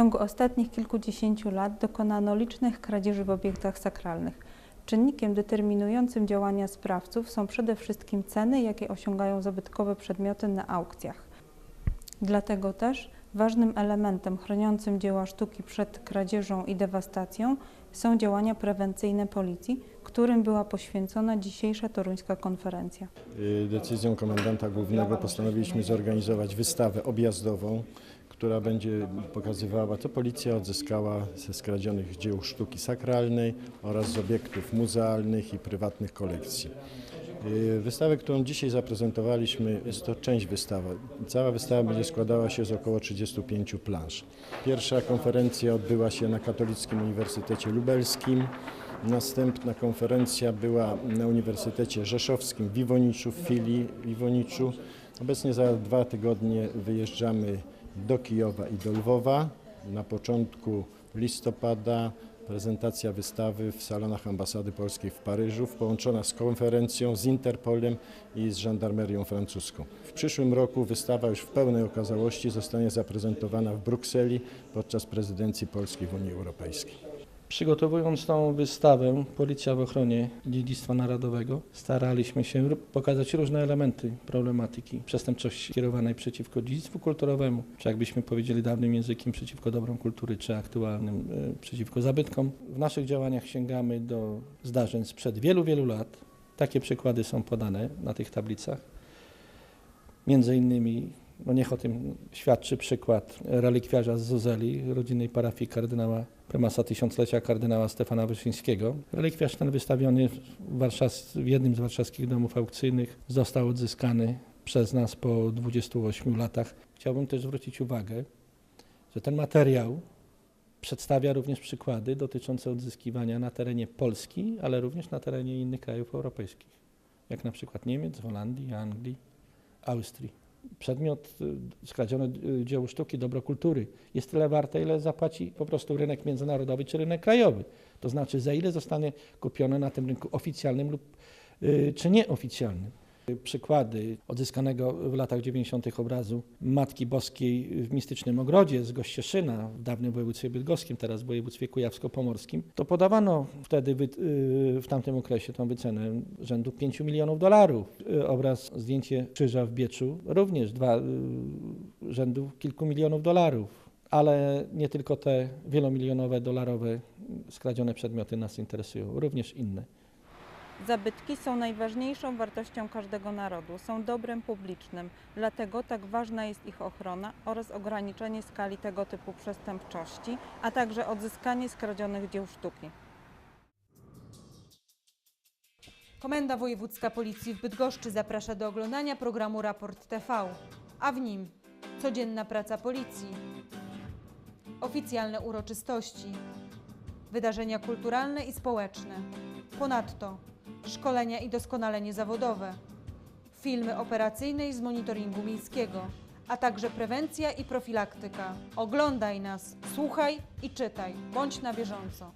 ciągu ostatnich kilkudziesięciu lat dokonano licznych kradzieży w obiektach sakralnych. Czynnikiem determinującym działania sprawców są przede wszystkim ceny, jakie osiągają zabytkowe przedmioty na aukcjach. Dlatego też ważnym elementem chroniącym dzieła sztuki przed kradzieżą i dewastacją są działania prewencyjne policji, którym była poświęcona dzisiejsza toruńska konferencja. Y, Decyzją komendanta głównego postanowiliśmy zorganizować wystawę objazdową, która będzie pokazywała, co policja odzyskała ze skradzionych dzieł sztuki sakralnej oraz z obiektów muzealnych i prywatnych kolekcji. Y, Wystawę, którą dzisiaj zaprezentowaliśmy, jest to część wystawy. Cała wystawa będzie składała się z około 35 plansz. Pierwsza konferencja odbyła się na Katolickim Uniwersytecie Lubelskim. Następna konferencja była na Uniwersytecie Rzeszowskim w Iwoniczu, w filii Iwoniczu. Obecnie za dwa tygodnie wyjeżdżamy do Kijowa i do Lwowa. Na początku listopada prezentacja wystawy w salonach ambasady polskiej w Paryżu, połączona z konferencją z Interpolem i z żandarmerią francuską. W przyszłym roku wystawa już w pełnej okazałości zostanie zaprezentowana w Brukseli podczas prezydencji Polski w Unii Europejskiej. Przygotowując tą wystawę Policja w ochronie dziedzictwa narodowego, staraliśmy się pokazać różne elementy problematyki przestępczości kierowanej przeciwko dziedzictwu kulturowemu, czy jakbyśmy powiedzieli dawnym językiem przeciwko dobrom kultury, czy aktualnym e, przeciwko zabytkom. W naszych działaniach sięgamy do zdarzeń sprzed wielu, wielu lat. Takie przykłady są podane na tych tablicach. Między innymi, no niech o tym świadczy przykład relikwiarza z Zuzeli, rodzinnej parafii kardynała prymasa tysiąclecia kardynała Stefana Wyszyńskiego. Relikwiarz ten wystawiony w, w jednym z warszawskich domów aukcyjnych został odzyskany przez nas po 28 latach. Chciałbym też zwrócić uwagę, że ten materiał przedstawia również przykłady dotyczące odzyskiwania na terenie Polski, ale również na terenie innych krajów europejskich, jak na przykład Niemiec, Holandii, Anglii, Austrii. Przedmiot y, skradzione y, dzieło sztuki, dobro kultury jest tyle warte, ile zapłaci po prostu rynek międzynarodowy czy rynek krajowy. To znaczy, za ile zostanie kupione na tym rynku oficjalnym lub y, czy nieoficjalnym. Przykłady odzyskanego w latach 90. obrazu Matki Boskiej w mistycznym ogrodzie z Gościeszyna w dawnym województwie bydgoskim, teraz w województwie kujawsko-pomorskim, to podawano wtedy y, w tamtym okresie tą wycenę rzędu 5 milionów dolarów. Y, Obraz, zdjęcie krzyża w Bieczu również dwa, y, rzędu kilku milionów dolarów. Ale nie tylko te wielomilionowe, dolarowe skradzione przedmioty nas interesują, również inne. Zabytki są najważniejszą wartością każdego narodu, są dobrem publicznym, dlatego tak ważna jest ich ochrona oraz ograniczenie skali tego typu przestępczości, a także odzyskanie skradzionych dzieł sztuki. Komenda Wojewódzka Policji w Bydgoszczy zaprasza do oglądania programu Raport TV, a w nim codzienna praca policji, oficjalne uroczystości, wydarzenia kulturalne i społeczne, ponadto szkolenia i doskonalenie zawodowe, filmy operacyjne i z monitoringu miejskiego, a także prewencja i profilaktyka. Oglądaj nas, słuchaj i czytaj, bądź na bieżąco.